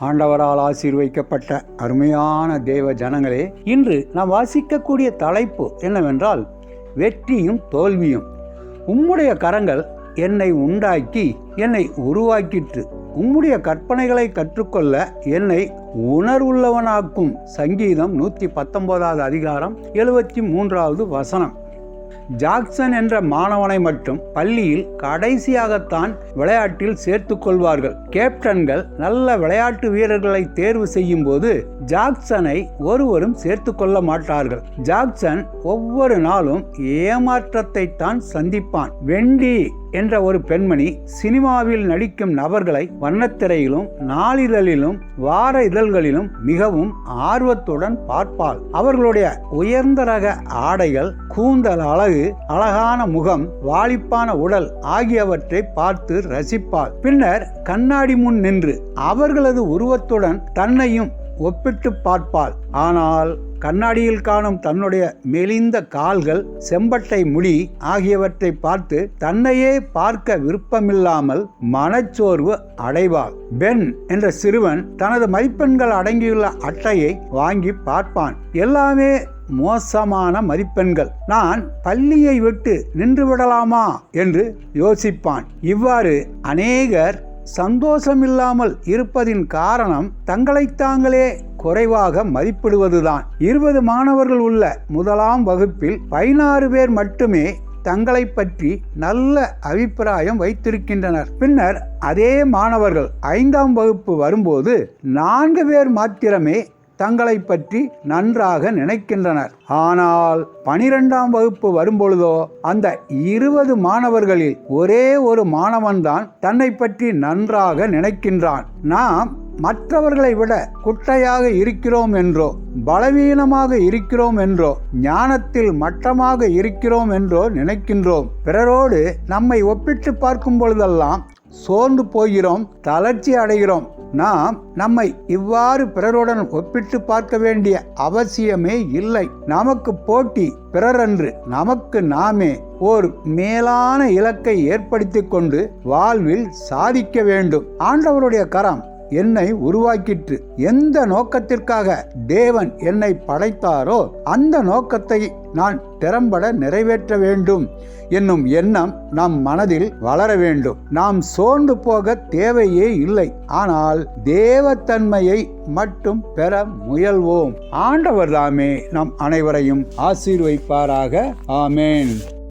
ஆண்டவரால் ஆசீர்வைக்கப்பட்ட அருமையான தேவ ஜனங்களே இன்று நாம் வாசிக்கக்கூடிய தலைப்பு என்னவென்றால் வெற்றியும் தோல்வியும். உம்முடைய கரங்கள் என்னை உண்டாக்கி என்னை உருவாக்கிற்று. உம்முடைய கற்பனைகளை கற்றுக்கொள்ள என்னை உணர்வுள்ளவனாக்கும். சங்கீதம் நூற்றி பத்தொன்பதாவது அதிகாரம் எழுபத்தி மூன்றாவது வசனம். ஜாக்சன் என்ற மாணவனை மட்டும் பள்ளியில் கடைசியாகத்தான் விளையாட்டில் சேர்த்து கொள்வார்கள். கேப்டன்கள் நல்ல விளையாட்டு வீரர்களை தேர்வு செய்யும் போது ஜாக்சனை ஒருவரும் சேர்த்து கொள்ள மாட்டார்கள். ஜாக்சன் ஒவ்வொரு நாளும் ஏமாற்றத்தை தான் சந்திப்பான். வெண்டி என்ற ஒரு பெண்மணி சினிமாவில் நடிக்கும் நபர்களை வண்ணத்திரையிலும் நாளிதழிலும் வார இதழ்களிலும் மிகவும் ஆர்வத்துடன் பார்ப்பாள். அவர்களுடைய உயர்ந்த ரக ஆடைகள் கூந்தல் அழகு அழகான முகம் வாலிப்பான உடல் ஆகியவற்றை பார்த்து ரசிப்பாள் பின்னர் கண்ணாடி முன் நின்று அவர்களது உருவத்துடன் தன்னையும் ஒப்பிட்டு பார்ப்பாள். ஆனால் கண்ணாடியில் காணும் தன்னுடைய மெலிந்த கால்கள் செம்பட்டை முடி ஆகியவற்றை பார்த்து தன்னையே பார்க்க விருப்பமில்லாமல் மனச்சோர்வு அடைவாள். பென் என்ற சிறுவன் தனது மதிப்பெண்கள் அடங்கியுள்ள அட்டையை வாங்கி பார்ப்பான். எல்லாமே மோசமான மதிப்பெண்கள். நான் பள்ளியை விட்டு நின்று விடலாமா? என்று யோசிப்பான். இவ்வாறு அநேகர் சந்தோஷமில்லாமல் இருப்பதின் காரணம் தங்களை தாங்களே குறைவாக மதிப்பிடுவதுதான். இருபது மாணவர்கள் உள்ள முதலாம் வகுப்பில் பதினாறு பேர் மட்டுமே தங்களை பற்றி நல்ல அபிப்பிராயம் வைத்திருக்கின்றனர். பின்னர் அதே மாணவர்கள் ஐந்தாம் வகுப்பு வரும்போது நான்கு பேர் மாத்திரமே தங்களை பற்றி நன்றாக நினைக்கின்றனர். ஆனால் பனிரெண்டாம் வகுப்பு வரும்பொழுதோ அந்த இருபது மாணவர்களில் ஒரே ஒரு மாணவன்தான் தன்னை பற்றி நன்றாக நினைக்கின்றான். நாம் மற்றவர்களை விட குட்டையாக இருக்கிறோம் என்றோ பலவீனமாக இருக்கிறோம் என்றோ ஞானத்தில் மட்டமாக இருக்கிறோம் என்றோ நினைக்கின்றோம். பிறரோடு நம்மை ஒப்பிட்டு பார்க்கும் பொழுதெல்லாம் சோர்ந்து போகிறோம் தளர்ச்சி அடைகிறோம். நாம் நம்மை இவ்வாறு பிறருடன் ஒப்பிட்டு பார்க்க வேண்டிய அவசியமே இல்லை. நமக்கு போட்டி பிறரன்று நமக்கு நாமே ஓர் மேலான இலக்கை ஏற்படுத்தி கொண்டு வாழ்வில் சாதிக்க வேண்டும். ஆண்டவருடைய கரம் என்னை உருவாக்கிற்று. எந்த நோக்கத்திற்காக தேவன் என்னை படைத்தாரோ அந்த நோக்கத்தை நான் திறம்பட நிறைவேற்ற வேண்டும். என்னும் எண்ணம் நம் மனதில் வளர வேண்டும். நாம் சோர்ந்து போக தேவையே இல்லை. ஆனால் தேவத்தன்மையை மட்டும் பெற முயல்வோம். ஆண்டவர் தாமே நம் அனைவரையும் ஆசீர்வைப்பாராக. ஆமேன்.